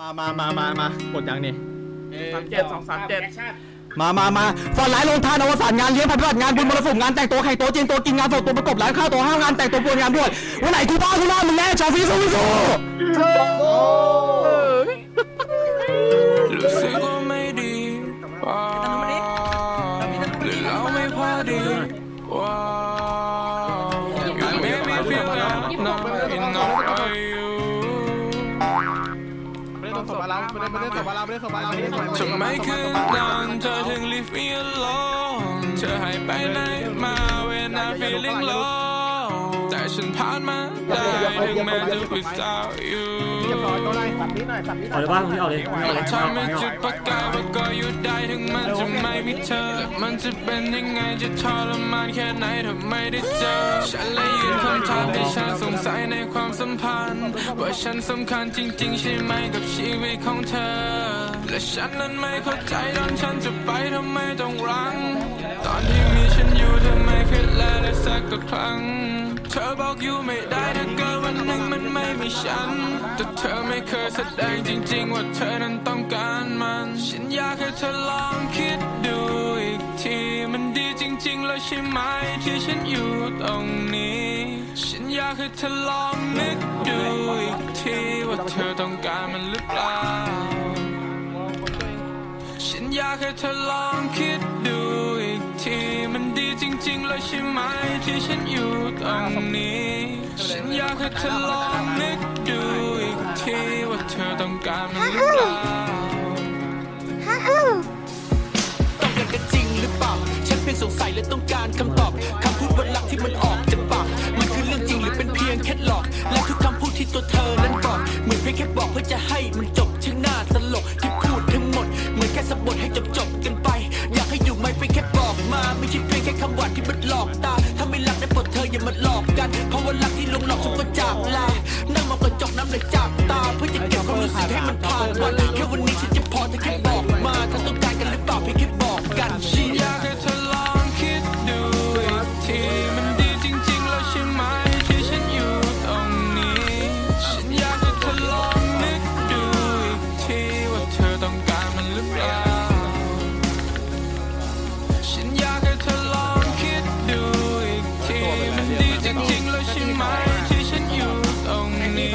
มามามามา มากดยังนี่ สามเจ็ดสองสามเจ็ดมามามาฟอนไลน์ลงทานอวสานงานเลี้ยงพันธุ์งานบุญมรสุมงานแต่งตัวแข่งตัวจีนตัวกินงานสดตัวประกบร้านข้าวตัวห้างงานแต่งตัวปวนงานด้วยวันไหนกูบ้ากูน่ามึงแน่ชอฟี่สู้สู้รู้สึกว่าไม่ดีว้าวหรือเราไม่พอดีว้าว You make me feel like not enough ไม่ได้ต้องสบเราไม่ได้ไม่ได้สบเราไม่ได้สบเราทำไมคืนนั้นเธอถึง leave me alone เธอหายไปไหนมา when I'm feeling low แต่ฉันผ่านมาได้ถึงแม้จะ without you เอาเลยบ้างเอาเลยเอาเลยมันทำให้จุดประกายว่าก็อยู่ได้ถึงมันจะไม่มีเธอ มันจะเป็นยังไงจะทรมานแค่ไหนถ้าไม่ได้เจอฉันเลย คำถามที่ฉันสงสัยในความสัมพันธ์ ว่าฉันสำคัญจริง ๆ ใช่ไหมกับชีวิตของเธอ และฉันนั้นไม่เข้าใจตอนฉันจะไปทำไมต้องรัง ตอนที่มีฉันอยู่เธอไม่เคยแลเลยสักครั้ง เธอบอกอยู่ไม่ได้ถ้าเกิดวันหนึ่งมันไม่มีฉัน แต่เธอไม่เคยแสดงจริง ๆ ว่าเธอนั้นต้องการมัน ฉันอยากให้เธอลองคิดดู ริงแล้วใช่ไหมที่ฉันอยู่ตรงนี้ ฉันอยากให้เธอลองนึกดูอีกทีว่าเธอต้องการมันหรือเปล่า ฉันอยากให้เธอลองคิดดูอีกทีมันดีจริง ๆ แล้วใช่ไหมที่ฉันอยู่ตรงนี้ ฉันอยากให้เธอลอง บอกเพื่อจะให้มันจบช่างหน้าตลกที่พูดทั้งหมด เหมือนแค่สะบดให้จบจบกันไป อยากให้อยู่ไหมเป็นแค่บอกมา ไม่ใช่เพียงแค่คำหวานที่มันหลอกตา ถ้าไม่รักได้ปลดเธออย่ามาหลอกกัน เพราะว่ารักที่ลงหลอกฉัน ใช่ไหมที่ฉันอยู่ตรงนี้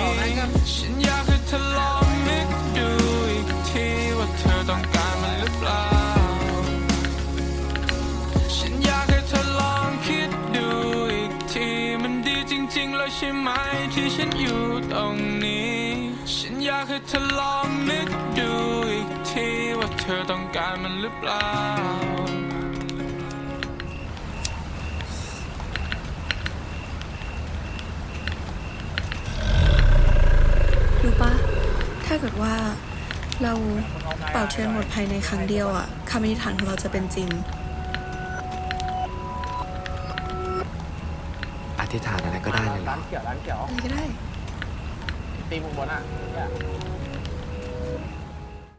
ฉันอยากให้เธอลองนึกดูอีกทีว่าเธอต้องการมันหรือเปล่า ฉันอยากให้เธอลองคิดดูอีกทีมันดีจริง ๆ แล้วใช่ไหมที่ฉันอยู่ตรงนี้ ฉันอยากให้เธอลองนึกดูอีกทีว่าเธอต้องการมันหรือเปล่า ถ้าเกิดว่าเราเป่าเทียนหมดภายในครั้งเดียวอะคำอธิษฐานของเราจะเป็นจริง อธิษฐานอะไรก็ได้เลยเหรอร้านเขียวร้านเขียวอะไรก็ได้ ตีมุมบนอะ